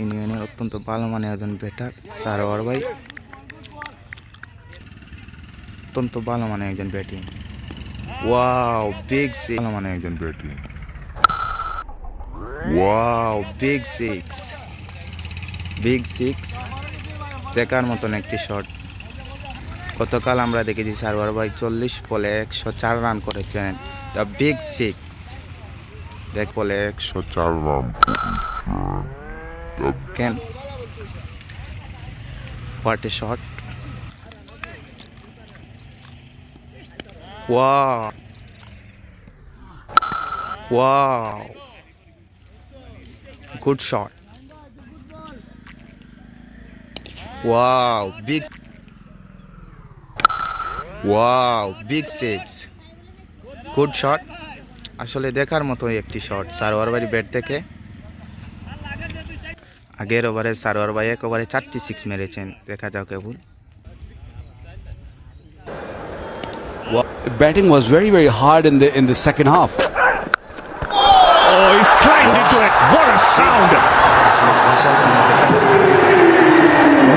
ইউনিয়নের অত্যন্ত ভালো মানের একজন ব্যাটার সারোয়ার ভাই। অত্যন্ত ভালো মানের একজন ব্যাটিং ওয়াও বিগ সিক্স ভালো মানের একজন batting wow big six big six দেখার মতন একটি শট গতকাল আমরা দেখেছি সারোয়ার ভাই চল্লিশ বলে একশো চার রান করেছেন। দ্য বিগ সিক্স দেখ বলে একশো চার run Ken. What a shot. Wow. Wow. Good shot. Wow. Big. Wow. Big six. Good shot. আসলে দেখার মতোই একটি শট সারোয়ার বাড়ি ব্যাট থেকে আগের ওভারে সারোয়ার ভাই এক ওভারে চারটি সিক্স মেরেছেন দেখা যাও কেবল batting was very very hard in the in the second half Oh, he's clanged into it. What a sound!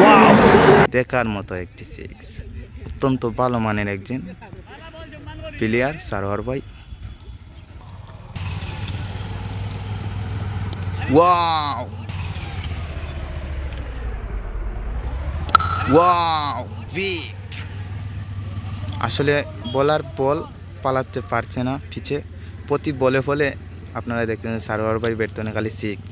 Wow. দেখার মতো একটি সিক্স অত্যন্ত ভালো মানের একজন প্লেয়ার সারোয়ার ভাই ওয়াও ওয়াও বিগ আসলে বলার বল পালাতে পারছে না, পিছে। প্রতি বলে ফলে আপনারা দেখছেন সারোয়ার ভাই বেটতনে খালি সিক্স